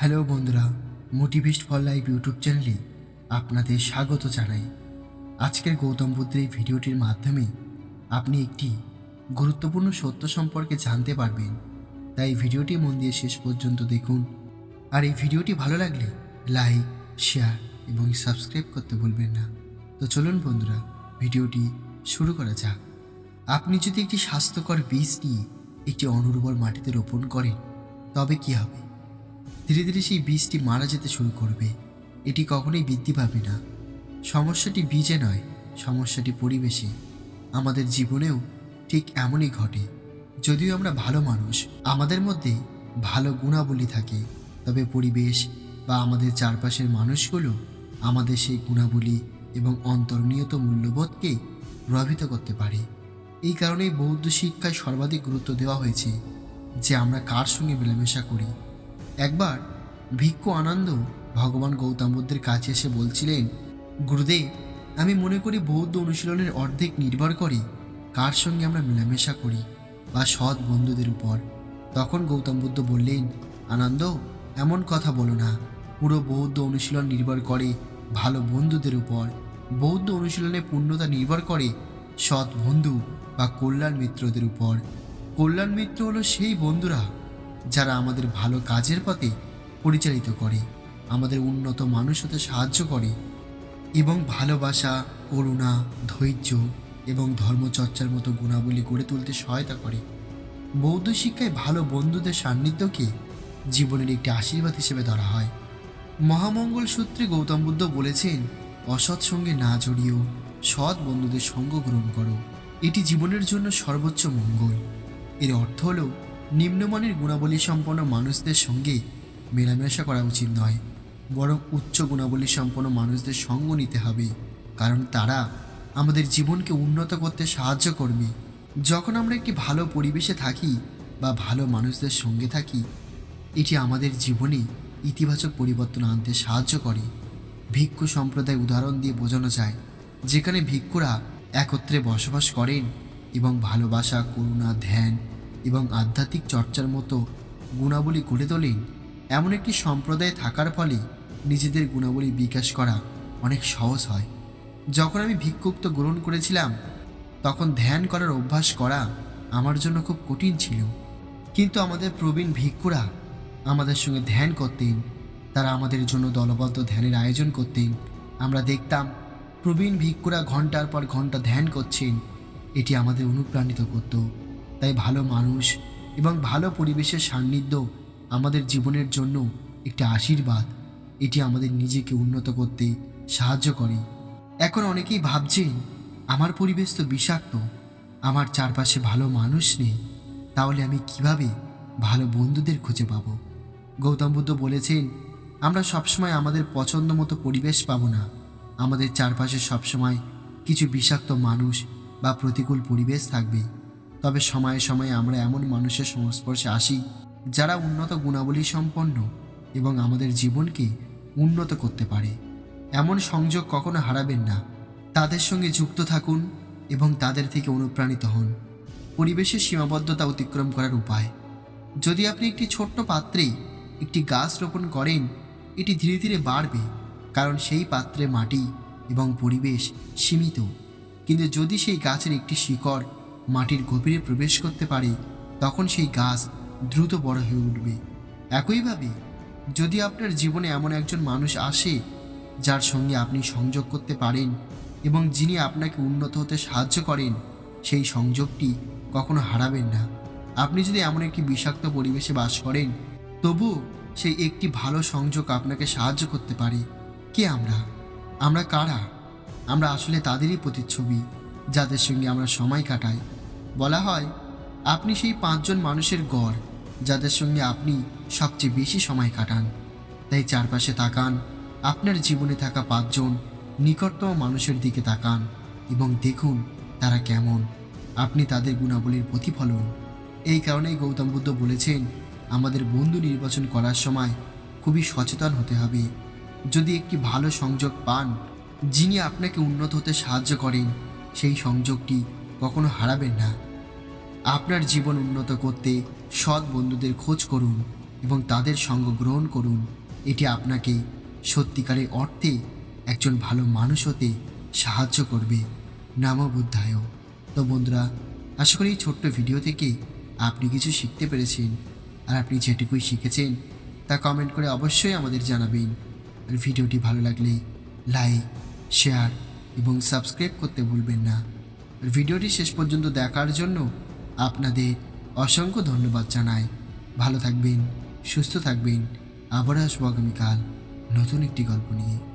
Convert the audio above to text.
Hello বন্ধুরা মোটিভেস্ট for life YouTube চ্যানেলে আপনাদের স্বাগত জানাই। আজকের গৌতম বুদ্ধের এই ভিডিওটির মাধ্যমে আপনি একটি গুরুত্বপূর্ণ সত্য সম্পর্কে জানতে পারবেন। তাই ভিডিওটি মন দিয়ে শেষ পর্যন্ত দেখুন। আর এই ভিডিওটি ভালো লাগলে লাইক, শেয়ার এবং সাবস্ক্রাইব করতে ভুলবেন না। তো চলুন বন্ধুরা, ভিডিওটি শুরু করা যাক। আপনি যদি একটি স্বাস্থ্যকর বীজ নিয়ে একটি অনুর্বর মাটিতে রোপণ করেন, তবে কি হবে? ধীরে ধীরে সেই বীজটি মারা যেতে শুরু করবে। এটি কখনোই বৃদ্ধি পাবে না। সমস্যাটি বীজে নয়, সমস্যাটি পরিবেশে। আমাদের জীবনেও ঠিক এমনই ঘটে। যদিও আমরা ভালো মানুষ, আমাদের মধ্যে ভালো গুণাবলী থাকে। তবে পরিবেশ বা আমাদের চারপাশের মানুষগুলো আমাদের সেই গুণাবলী এবং অন্তর্নিয়ত মূল্যবোধকে প্রভাবিত করতে পারে। এই কারণেই বৌদ্ধ শিক্ষায় সর্বাধিক গুরুত্ব দেওয়া হয়েছে যে আমরা কার সঙ্গে মেলামেশা করি। একবার ভিক্ষু আনন্দ ভগবান গৌতম বুদ্ধের কাছে এসে বলছিলেন, গুরুদেব, আমি মনে করি বৌদ্ধ অনুশীলনের অর্ধেক নির্ভর করে কার সঙ্গে আমরা মেলামেশা করি বা সৎ বন্ধুদের উপর। তখন গৌতম বুদ্ধ বললেন, আনন্দ, এমন কথা বলো না। পুরো বৌদ্ধ অনুশীলন নির্ভর করে ভালো বন্ধুদের উপর। বৌদ্ধ অনুশীলনে পূর্ণতা নির্ভর করে সৎ বন্ধু বা কল্যাণ মিত্রদের উপর। কল্যাণ মিত্র হলো সেই বন্ধুরা যারা আমাদের ভালো কাজের পথে পরিচালিত করে, আমাদের উন্নত মানুষ হতে সাহায্য করে এবং ভালোবাসা, করুণা, ধৈর্য এবং ধর্মচর্চার মতো গুণাবলী গড়ে তুলতে সহায়তা করে। বৌদ্ধ শিক্ষায় ভালো বন্ধুদের সান্নিধ্যকে জীবনের একটি আশীর্বাদ হিসেবে ধরা হয়। মহামঙ্গল সূত্রে গৌতম বুদ্ধ বলেছেন, অসৎ সঙ্গে না জড়িয়েও সৎ বন্ধুদের সঙ্গ গ্রহণ করো। এটি জীবনের জন্য সর্বোচ্চ মঙ্গল। এর অর্থ হল নিম্নমানের গুণাবলী সম্পন্ন মানুষদের সঙ্গে মেলামেশা করা উচিত নয়, বরং উচ্চ গুণাবলী সম্পন্ন মানুষদের সঙ্গ নিতে হবে, কারণ তারা আমাদের জীবনকে উন্নত করতে সাহায্য করবে। যখন আমরা একটি ভালো পরিবেশে থাকি বা ভালো মানুষদের সঙ্গে থাকি, এটি আমাদের জীবনে ইতিবাচক পরিবর্তন আনতে সাহায্য করে। ভিক্ষু সম্প্রদায় উদাহরণ দিয়ে বোঝানো যায়, যেখানে ভিক্ষুরা একত্রে বসবাস করেন এবং ভালোবাসা, করুণা, ধ্যান এবং আধ্যাত্মিক চর্চার মতো গুণাবলী গড়ে তোলেন, এমন একটি সম্প্রদায় থাকার ফলে নিজেদের গুণাবলী বিকাশ করা অনেক সহজ হয়। যখন আমি ভিক্ষুক্ত গ্রহণ করেছিলাম, তখন ধ্যান করার অভ্যাস করা আমার জন্য খুব কঠিন ছিল। কিন্তু আমাদের প্রবীণ ভিক্ষুরা আমাদের সঙ্গে ধ্যান করতেন, তারা আমাদের জন্য দলবদ্ধ ধ্যানের আয়োজন করতেন। আমরা দেখতাম, প্রবীণ ভিক্ষুরা ঘণ্টার পর ঘণ্টা ধ্যান করছেন, এটি আমাদের অনুপ্রাণিত করত। তাই ভালো মানুষ এবং ভালো পরিবেশের সান্নিধ্য আমাদের জীবনের জন্য একটি আশীর্বাদ। এটি আমাদের নিজেকে উন্নত করতে সাহায্য করে। এখন অনেকেই ভাবছেন, আমার পরিবেশ তো বিষাক্ত, আমার চারপাশে ভালো মানুষ নেই, তাহলে আমি কীভাবে ভালো বন্ধুদের খুঁজে পাব? গৌতম বুদ্ধ বলেছেন, আমরা সবসময় আমাদের পছন্দ মতো পরিবেশ পাবো না। আমাদের চারপাশে সবসময় কিছু বিষাক্ত মানুষ বা প্রতিকূল পরিবেশ থাকবে। তবে সময়ে সময়ে আমরা এমন মানুষের সংস্পর্শে আসি, যারা উন্নত গুণাবলী সম্পন্ন এবং আমাদের জীবনকে উন্নত করতে পারে। এমন সংযোগ কখনো হারাবেন না। তাদের সঙ্গে যুক্ত থাকুন এবং তাদের থেকে অনুপ্রাণিত হন। পরিবেশের সীমাবদ্ধতা অতিক্রম করার উপায়। যদি আপনি একটি ছোট্ট পাত্রে একটি গাছ রোপণ করেন, এটি ধীরে ধীরে বাড়বে, কারণ সেই পাত্রে মাটি এবং পরিবেশ সীমিত। কিন্তু যদি সেই গাছের একটি শিকড় মাটির গভীরে প্রবেশ করতে পারে, তখন সেই গাছ দ্রুত বড় হয়ে উঠবে। একইভাবে যদি আপনার জীবনে এমন একজন মানুষ আসে, যার সঙ্গে আপনি সংযোগ করতে পারেন এবং যিনি আপনাকে উন্নত হতে সাহায্য করেন, সেই সংযোগটি কখনো হারাবেন না। আপনি যদি এমন একটি বিষাক্ত পরিবেশে বাস করেন তবু সেই একটি ভালো সংযোগ আপনাকে সাহায্য করতে পারে। কে আমরা? আমরা কারা? আমরা আসলে তাদেরই প্রতিচ্ছবি, যাদের সঙ্গে আমরা সময় কাটাই। বলা হয়, আপনি সেই পাঁচজন মানুষের গড়, যাদের সঙ্গে আপনি সবচেয়ে বেশি সময় কাটান। তাই চারপাশে তাকান, আপনার জীবনে থাকা পাঁচজন নিকটতম মানুষের দিকে তাকান এবং দেখুন তারা কেমন। আপনি তাদের গুণাবলীর প্রতিফলন। এই কারণেই গৌতম বুদ্ধ বলেছেন, আমাদের বন্ধু নির্বাচন করার সময় খুবই সচেতন হতে হবে। যদি একটি ভালো সংযোগ পান, যিনি আপনাকে উন্নত হতে সাহায্য করেন, সেই সংযোগটি কখনো হারাবেন না। আপনার জীবন উন্নত করতে সৎ বন্ধুদের খোঁজ করুন এবং তাদের সঙ্গ গ্রহণ করুন। এটি আপনাকে সত্যিকারের অর্থে একজন ভালো মানুষ হতে সাহায্য করবে। নাম বুদ্ধায় তো বন্ধুরা, আশা করি এই ছোট্ট ভিডিও থেকে আপনি কিছু শিখতে পেরেছেন। আর আপনি যেটুকুই শিখেছেন, তা কমেন্ট করে অবশ্যই আমাদের জানাবেন। আর ভিডিওটি ভালো লাগলে লাইক শেয়ার এবং সাবস্ক্রাইব করতে ভুলবেন না। ভিডিওটি শেষ পর্যন্ত দেখার জন্য আপনাদের অসংখ্য ধন্যবাদ জানাই। ভালো থাকবেন, সুস্থ থাকবেন। আবার আসব আগামীকাল নতুন একটি গল্প নিয়ে।